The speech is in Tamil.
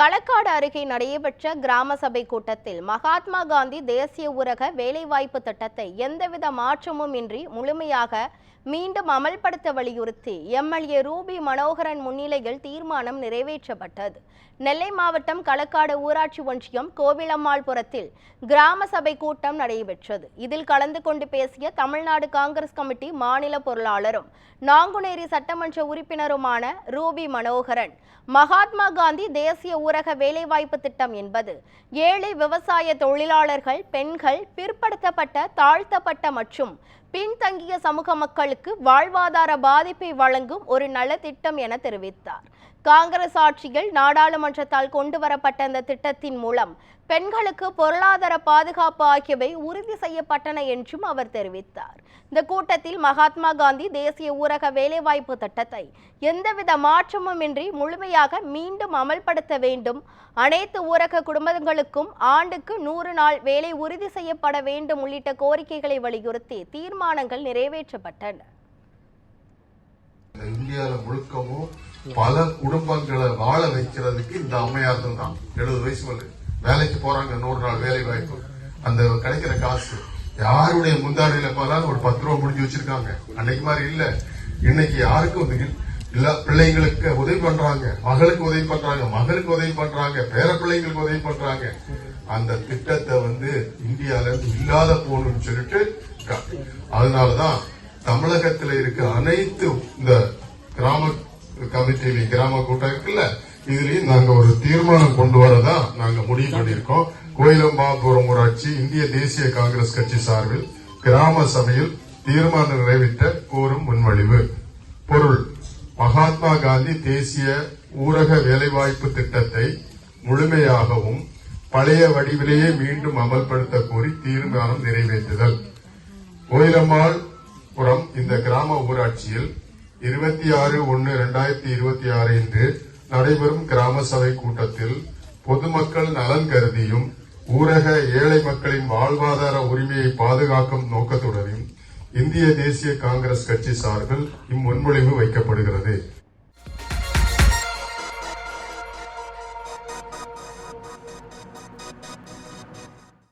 களக்காடு அருகே நடைபெற்ற கிராம சபை கூட்டத்தில் மகாத்மா காந்தி தேசிய ஊரக வேலைவாய்ப்பு திட்டத்தை எந்தவித மாற்றமும் இன்றி முழுமையாக மீண்டும் அமல்படுத்த வலியுறுத்தி எம்எல்ஏ ரூபி மனோகரன் முன்னிலையில் தீர்மானம் நிறைவேற்றப்பட்டது. நெல்லை மாவட்டம் களக்காடு ஊராட்சி ஒன்றியம் கோவிலம்மாள்புரத்தில் கிராம சபை கூட்டம் நடைபெற்றது. இதில் கலந்து கொண்டு பேசிய தமிழ்நாடு காங்கிரஸ் கமிட்டி மாநில பொருளாளரும் நாங்குநேரி சட்டமன்ற உறுப்பினருமான ரூபி மனோகரன் மகாத்மா காந்தி தேசிய ஊரக வேலைவாய்ப்பு திட்டம் என்பது ஏழை விவசாய தொழிலாளர்கள் பெண்கள் பிற்படுத்தப்பட்ட தாழ்த்தப்பட்ட மற்றும் பின்தங்கிய சமூக மக்களுக்கு வாழ்வாதார பாதிப்பை வழங்கும் ஒரு நலத்திட்டம் என தெரிவித்தார். காங்கிரஸ் ஆட்சியில் நாடாளுமன்றத்தால் கொண்டு வரப்பட்ட இந்த திட்டத்தின் மூலம் பெண்களுக்கு பொருளாதார பாதுகாப்பு ஆகியவை உறுதி செய்யப்பட்டன என்றும் அவர் தெரிவித்தார். இந்த கூட்டத்தில் மகாத்மா காந்தி தேசிய ஊரக வேலைவாய்ப்பு திட்டத்தை எந்தவித மாற்றமும் இன்றி முழுமையாக மீண்டும் அமல்படுத்த வேண்டும். அனைத்து ஊரக குடும்பங்களுக்கும் ஆண்டுக்கு நூறு நாள் வேலை உறுதி செய்யப்பட வேண்டும் உள்ளிட்ட கோரிக்கைகளை வலியுறுத்தி தீர்மானங்கள் நிறைவேற்றப்பட்டன. இந்தியாவில் இந்தியால முழுக்கவும் பல குடும்பங்களை வாழ வைக்கிறதுக்கு இந்த அம்மையார்கள் தான். எழுபது வயசு மேல. வேலைக்கு போறாங்க நூறு நாள் வேலை வாய்ப்பு. அந்த கிடைக்கிற காசு. யாருடைய முந்தாடியில போனாலும் ஒரு பத்து ரூபா முடிஞ்சு வச்சிருக்காங்க. அன்னைக்கு மாதிரி இல்ல. இன்னைக்கு யாருக்கும் இல்ல பிள்ளைங்களுக்கு உதவி பண்றாங்க. மகளுக்கு உதவி பண்றாங்க. மகளுக்கு உதவி பண்றாங்க. பேர பிள்ளைங்களுக்கு உதவி பண்றாங்க. அந்த திட்டத்தை வந்து இந்தியால இருந்து இல்லாத போகணும்னு சொல்லிட்டு அதனாலதான் தமிழகத்துல இருக்க அனைத்து இந்த கிராம கமிட்டி கிராம கூட்டம் இருக்குல்ல இதுலயும் நாங்க ஒரு தீர்மானம் கொண்டு வரதான் நாங்க முடிவு பண்ணியிருக்கோம். கோயிலம்பாபுரம் ஊராட்சி இந்திய தேசிய காங்கிரஸ் கட்சி சார்பில் கிராம சபையில் தீர்மானம் நிறைவேற்ற கோரும் முன்மொழிவு. பொருள். மகாத்மா காந்தி தேசிய ஊரக வேலைவாய்ப்பு திட்டத்தை முழுமையாகவும் பழைய வடிவிலேயே மீண்டும் அமல்படுத்த கோரி தீர்மானம் நிறைவேற்றுதல். கோயிலம்மாள் புறம் இந்த கிராம ஊராட்சியில் இருபத்தி ஆறு ஒன்னு இரண்டாயிரத்தி இருபத்தி ஆறு இன்று நடைபெறும் கிராம சபை கூட்டத்தில் பொதுமக்கள் நலன் கருதியும் ஊரக ஏழை மக்களின் வாழ்வாதார உரிமையை பாதுகாக்கும் நோக்கத்துடனும் இந்திய தேசிய காங்கிரஸ் கட்சி சார்பில் இம்முன்மொழிவு வைக்கப்படுகிறது.